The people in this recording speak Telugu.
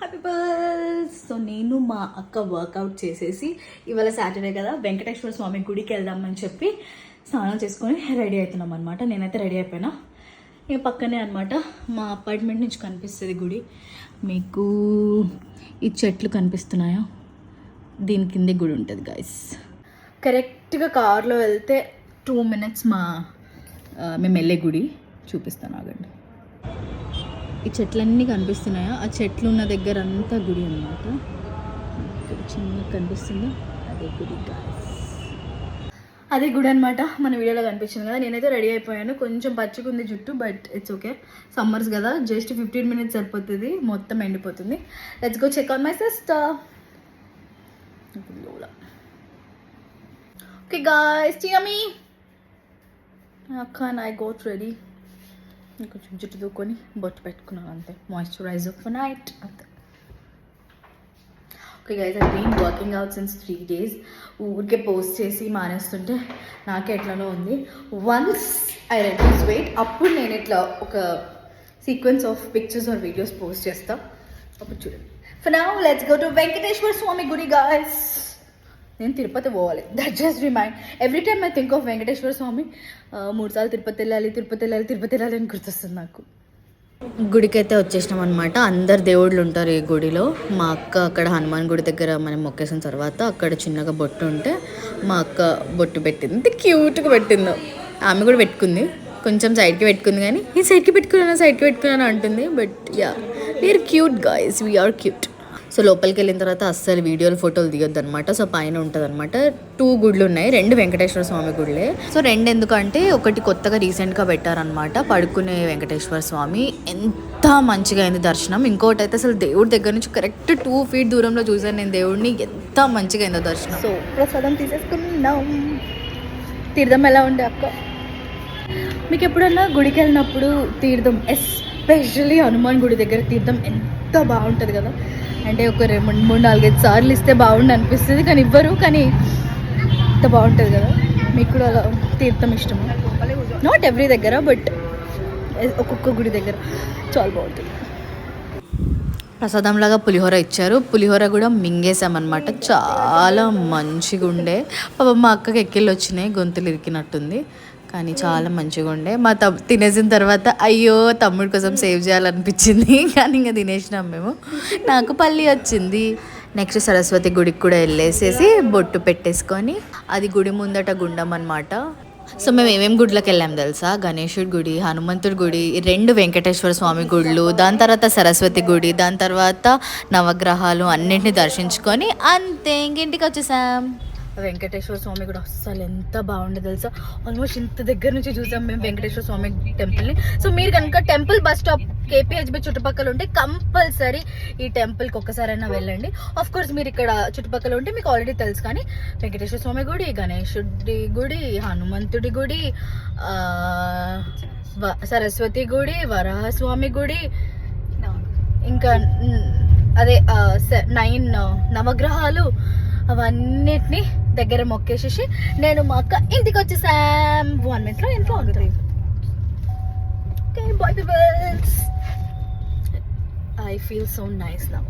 హ్యాపీ బర్త్ సో నేను మా అక్క వర్కౌట్ చేసేసి ఇవాళ సాటర్డే కదా వెంకటేశ్వర స్వామి గుడికి వెళ్దామని చెప్పి స్నానం చేసుకొని రెడీ అవుతున్నాం అనమాట నేనైతే రెడీ అయిపోయినా. ఇక పక్కనే అనమాట మా అపార్ట్మెంట్ నుంచి కనిపిస్తుంది గుడి. మీకు ఈ చెట్లు కనిపిస్తున్నాయా? దీని కిందే గుడి ఉంటుంది గైస్ కరెక్ట్గా కార్లో వెళ్తే టూ మినిట్స్ మా మేము వెళ్ళే గుడి. చూపిస్తాను ఆగండి. ఈ చెట్లన్నీ కనిపిస్తున్నాయా? ఆ చెట్లు ఉన్న దగ్గర అంతా గుడి అన్నమాట. ఇక్కడ చిన్న కనిపిస్తుందా. అదే గుడి guys. అదే గుడి అనమాట మన వీడియోలో కనిపించింది కదా. నేనైతే రెడీ అయిపోయాను. కొంచెం పచ్చికుంది జుట్టు బట్ ఇట్స్ ఓకే సమ్మర్స్ కదా. జస్ట్ ఫిఫ్టీన్ మినిట్స్ సరిపోతుంది. మొత్తం ఎండిపోతుంది. Let's go check on my sister okay guys చియమి అక్క ఐ గోట్ రెడీ కొంచెం జుట్టు దూకొని బొట్టు పెట్టుకున్నాను అంతే. మాయిశ్చరైజర్ ఫర్ నైట్ అంతే. Okay guys I been working out since three days ఊరికే పోస్ట్ చేసి మానేస్తుంటే నాకే ఎట్లానో ఉంది. వన్స్ ఐ రెడ్యూస్ వెయిట్ అప్పుడు నేను ఇట్లా ఒక sequence of pictures or videos post చేస్తాను అప్పుడు చూడండి for now let's go to Venkateswara Swamy గుడి గాయస్ నేను తిరుపతి పోవాలి. That just remind every time I think of Venkateswara Swamy మూడుసార్లు తిరుపతి వెళ్ళాలి తిరుపతి వెళ్ళాలి తిరుపతి వెళ్ళాలి అని గుర్తొస్తుంది నాకు. గుడికి అయితే వచ్చేసినాం అనమాట అందరు దేవుళ్ళు ఉంటారు ఈ గుడిలో. మా అక్క అక్కడ హనుమాన్ గుడి దగ్గర మనం మొక్కేసిన తర్వాత అక్కడ చిన్నగా బొట్టు ఉంటే మా అక్క బొట్టు పెట్టింది ఎంత క్యూట్గా పెట్టిందో. ఆమె కూడా పెట్టుకుంది. కొంచెం సైడ్కి పెట్టుకుంది కానీ ఈ సైడ్కి పెట్టుకున్నాను సైడ్కి పెట్టుకున్నాను అంటుంది. But ya we're cute guys we're cute so లోపలికి వెళ్ళిన తర్వాత అస్సలు వీడియోలు ఫోటోలు దిగొద్దు అనమాట సో పైన ఉంటుంది అనమాట టూ గుడ్లు ఉన్నాయి రెండు వెంకటేశ్వర స్వామి గుడ్లే సో రెండు ఎందుకంటే ఒకటి కొత్తగా రీసెంట్గా పెట్టారనమాట పడుకునే వెంకటేశ్వర స్వామి. ఎంత మంచిగా అయింది దర్శనం. ఇంకోటి అయితే అసలు దేవుడి దగ్గర నుంచి కరెక్ట్ టూ ఫీట్ దూరంలో చూసాను నేను దేవుడిని. ఎంత మంచిగా అయిందో దర్శనం. సో ప్రసాదం తీసేసుకున్నాం తీర్థం ఎలా ఉండే అక్క? మీకు ఎప్పుడన్నా గుడికి వెళ్ళినప్పుడు తీర్థం ఎస్పెషల్లీ హనుమాన్ గుడి దగ్గర తీర్థం ఎంత బాగుంటుంది కదా? అంటే ఒక రెండు మూడు నాలుగైదు సార్లు ఇస్తే బాగుండు అనిపిస్తుంది కానీ ఇవ్వరు కానీ ఇంత బాగుంటుంది కదా. మీకు కూడా అలా తీర్థం ఇష్టము? నాట్ ఎవ్రీ దగ్గర బట్ ఒక్కొక్క గుడి దగ్గర. చాలా బాగుంటుంది. ప్రసాదంలాగా పులిహోర ఇచ్చారు. పులిహోర కూడా మింగేసామన్నమాట చాలా మంచిగా ఉండే పాపం మా అక్కకి ఎక్కిళ్ళు వచ్చినాయి గొంతులు ఇరికినట్టుంది. కానీ చాలా మంచిగా ఉండే. మా తమ్ తినేసిన తర్వాత అయ్యో తమ్ముడి కోసం సేవ్ చేయాలనిపించింది. కానీ ఇంకా తినేసినాం మేము. నాకు పల్లి వచ్చింది. నెక్స్ట్ సరస్వతి గుడికి కూడా వెళ్ళేసేసి బొట్టు పెట్టేసుకొని అది గుడి ముందట గుండం అనమాట సో మేము ఏమేమి గుడిలోకి వెళ్ళాం తెలుసా? గణేశుడి గుడి హనుమంతుడి గుడి రెండు వెంకటేశ్వర స్వామి గుళ్ళు దాని తర్వాత సరస్వతి గుడి దాని తర్వాత నవగ్రహాలు అన్నింటిని దర్శించుకొని అంతే ఇంకింటికి వచ్చేసాం. వెంకటేశ్వర స్వామి కూడా అస్సలు ఎంత బాగుండే తెలుసా? ఆల్మోస్ట్ ఇంత దగ్గర నుంచి చూసాం మేము వెంకటేశ్వర స్వామి టెంపుల్ని. సో మీరు కనుక టెంపుల్ బస్ స్టాప్ కేపీహెచ్బి చుట్టుపక్కల ఉంటే కంపల్సరీ ఈ టెంపుల్కి ఒక్కసారైనా వెళ్ళండి. ఆఫ్ కోర్స్ మీరు ఇక్కడ చుట్టుపక్కల ఉంటే మీకు ఆల్రెడీ తెలుసు కానీ వెంకటేశ్వర స్వామి గుడి గణేశుడి గుడి హనుమంతుడి గుడి వ- సరస్వతి గుడి వరాహస్వామి గుడి ఇంకా అదే నైన్ నవగ్రహాలు అవన్నిటిని దగ్గర మొక్కేసేసి నేను మా అక్క ఇంటికి వచ్చేసాం. వన్ మినిట్లో ఇంట్లో ఆగుతుంది okay bye peoples I feel so nice now